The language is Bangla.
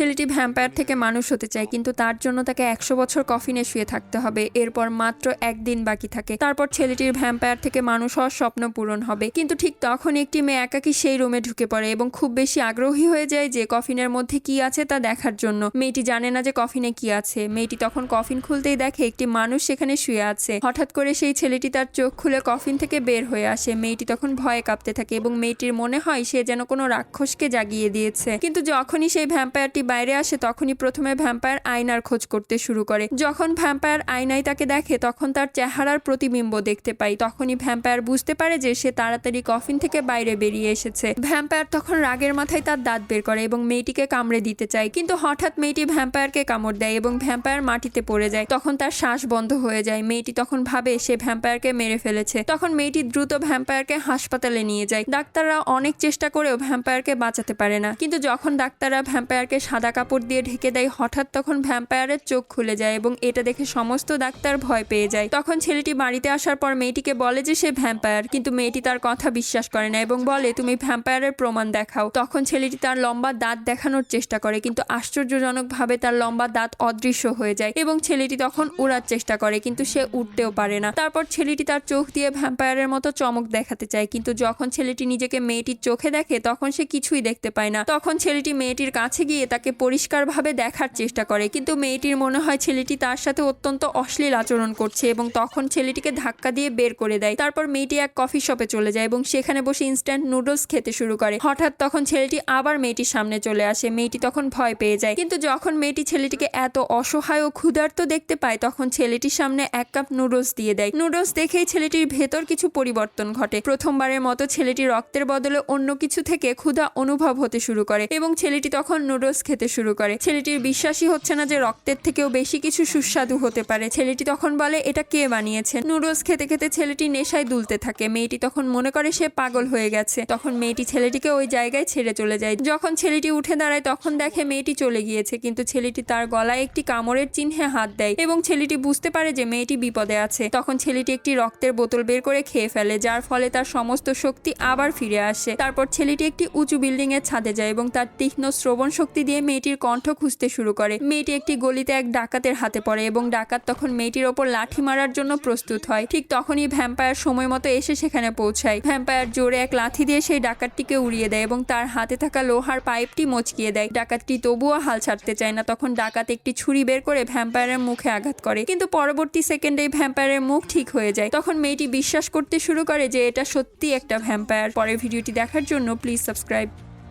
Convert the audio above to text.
ছেলেটি ভ্যাম্পায়ার থেকে মানুষ হতে চায়, কিন্তু তার জন্য তাকে একশো বছর কফিনে শুয়ে থাকতে হবে। এরপর মাত্র একদিন বাকি থাকে। তারপর ছেলেটির ভ্যাম্পায়ার থেকে মানুষ হওয়ার স্বপ্ন পূরণ হবে। কিন্তু ঠিক তখন একটি মেয়ে একাকি সেই রুমে ঢুকে পড়ে এবং খুব বেশি আগ্রহী হয়ে যায় যে কফিনের মধ্যে কি আছে তা দেখার জন্য। মেয়েটি জানে না যে কফিনে কি আছে। মেয়েটি তখন কফিন খুলতেই দেখে একটি মানুষ সেখানে শুয়ে আছে। হঠাৎ করে সেই ছেলেটি তার চোখ খুলে কফিন থেকে বের হয়ে আসে। মেয়েটি তখন ভয়ে কাঁপতে থাকে এবং মেয়েটির মনে হয় সে যেন কোনো রাক্ষসকে জাগিয়ে দিয়েছে। কিন্তু যখনই সেই ভ্যাম্পায়ারটি বাইরে আসে তখনই প্রথমে ভ্যাম্পায়ার আয়নার খোঁজ করতে শুরু করে। যখন ভ্যাম্পায়ার আয়নায় তাকে দেখে, তখন তার চেহারার প্রতিবিম্ব দেখতে পাই। তখনই ভ্যাম্পায়ার বুঝতে পারে যে সে তাড়াতাড়ি কফিন থেকে বাইরে বেরিয়ে এসেছে। ভ্যাম্পায়ার তখন রাগের মাথায় তার দাঁত বের করে এবং মেয়েটিকে কামড়ে দিতে চায়। কিন্তু হঠাৎ মেয়েটি ভ্যাম্পায়ারকে কামড় দেয় এবং ভ্যাম্পায়ার মাটিতে পড়ে যায়। তখন তার শ্বাস বন্ধ হয়ে যায়। মেয়েটি তখন ভাবে, সে ভ্যাম্পায়ারকে মেরে ফেলেছে। তখন মেয়েটি দ্রুত ভ্যাম্পায়ারকে হাসপাতালে নিয়ে যায়। ডাক্তাররা অনেক চেষ্টা করেও ভ্যাম্পায়ারকে বাঁচাতে পারে না। কিন্তু যখন ডাক্তাররা ভ্যাম্পায়ারকে সাদা কাপড় দিয়ে ঢেকে দেয়। হঠাৎ তখন ভ্যাম্পায়ারের চোখ খুলে যায় এবং এটা দেখে সমস্ত ডাক্তার ভয় পেয়ে যায়। তখন ছেলেটি বাড়িতে আসার পর মেয়েটিকে বলে যে সে ভ্যাম্পায়ার, কিন্তু মেয়েটি তার কথা বিশ্বাস করে না এবং বলে, তুমি ভ্যাম্পায়ারের প্রমাণ দেখাও। তখন ছেলেটি তার লম্বা দাঁত দেখানোর চেষ্টা করে, কিন্তু আশ্চর্যজনকভাবে তার লম্বা দাঁত অদৃশ্য হয়ে যায় এবং ছেলেটি তখন উড়ার চেষ্টা করে, কিন্তু সে উঠতেও পারে না। তারপর ছেলেটি তার চোখ দিয়ে ভ্যাম্পায়ারের মতো চমক দেখাতে চায়, কিন্তু যখন ছেলেটি নিজেকে মেয়েটির চোখে দেখে, তখন সে কিছুই দেখতে পায় না। তখন ছেলেটি মেয়েটির কাছে গিয়ে তাকে পরিষ্কারভাবে দেখার চেষ্টা করে। কিন্তু মেয়েটির মনে হয় ছেলেটি তার সাথে অত্যন্ত অশ্লীল আচরণ করছে এবং তখন ছেলেটিকে ধাক্কা দিয়ে বের করে দেয়। তারপর মেয়েটি এক কফি শপে চলে যায় এবং সেখানে বসে ইনস্ট্যান্ট নুডলস খেতে শুরু করে। হঠাৎ তখন ছেলেটি আবার মেয়েটির সামনে চলে আসে। মেয়েটি তখন ভয় পেয়ে যায়। কিন্তু যখন মেয়েটি ছেলেটিকে এত অসহায় ও ক্ষুধার্ত দেখতে পায়, তখন ছেলেটির সামনে এক কাপ নুডলস দিয়ে দেয়। নুডলস দেখেই ছেলেটির ভেতর কিছু পরিবর্তন ঘটে। প্রথমবারের মতো ছেলেটি রক্তের বদলে অন্য কিছু থেকে ক্ষুধা অনুভব হতে শুরু করে এবং ছেলেটি তখন নুডলস খেতে শুরু করে। ছেলেটির বিশ্বাসই হচ্ছে না যে রক্তের থেকেও বেশি কিছু সুস্বাদু হতে পারে। ছেলেটি তখন বলে, এটা কে বানিয়েছে? নুডলস খেতে খেতে ছেলেটি নেশায় দুলতে থাকে। মেয়েটি তখন মনে করে সে পাগল হয়ে গেছে। তখন মেয়েটি ছেলেটিকে ওই জায়গায় ছেড়ে চলে যায়। যখন ছেলেটি উঠে দাঁড়ায়, তখন দেখে মেয়েটি চলে গিয়েছে। কিন্তু ছেলেটি তার গলায় একটি কামড়ের চিহ্নে হাত দেয় এবং ছেলেটি বুঝতে পারে যে মেয়েটি বিপদে আছে। তখন ছেলেটি একটি রক্তের বোতল বের করে খেয়ে ফেলে, যার ফলে তার সমস্ত শক্তি আবার ফিরে আসে। তারপর ছেলেটি একটি উঁচু বিল্ডিং এর ছাদে যায় এবং তার তীক্ষ্ণ শ্রবণ শক্তি দিয়ে মেয়েটির কণ্ঠ খুঁজতে শুরু করে। মেয়েটি একটি গলিতে এক ডাকাতের হাতে পড়ে এবং ডাকাত তখন মেয়েটির ওপর লাঠি মারার জন্য প্রস্তুত হয়। ঠিক তখনই ভ্যাম্পায়ার সময় মতো এসে সেখানে পৌঁছায়। ভ্যাম্পায়ার জোরে এক লাথি দিয়ে সেই ডাকাতটিকে উড়িয়ে দেয় এবং তার হাতে থাকা লোহার পাইপটি মচকিয়ে দেয়। ডাকাতটি তবুও হাল ছাড়তে চায় না। তখন ডাকাত একটি ছুরি বের করে ভ্যাম্পায়ারের মুখে আঘাত করে। কিন্তু পরবর্তী সেকেন্ডেই ভ্যাম্পায়ারের মুখ ঠিক হয়ে যায়। তখন মেয়েটি বিশ্বাস করতে শুরু করে যে এটা সত্যি একটা ভ্যাম্পায়ার। পরের ভিডিওটি দেখার জন্য প্লিজ সাবস্ক্রাইব।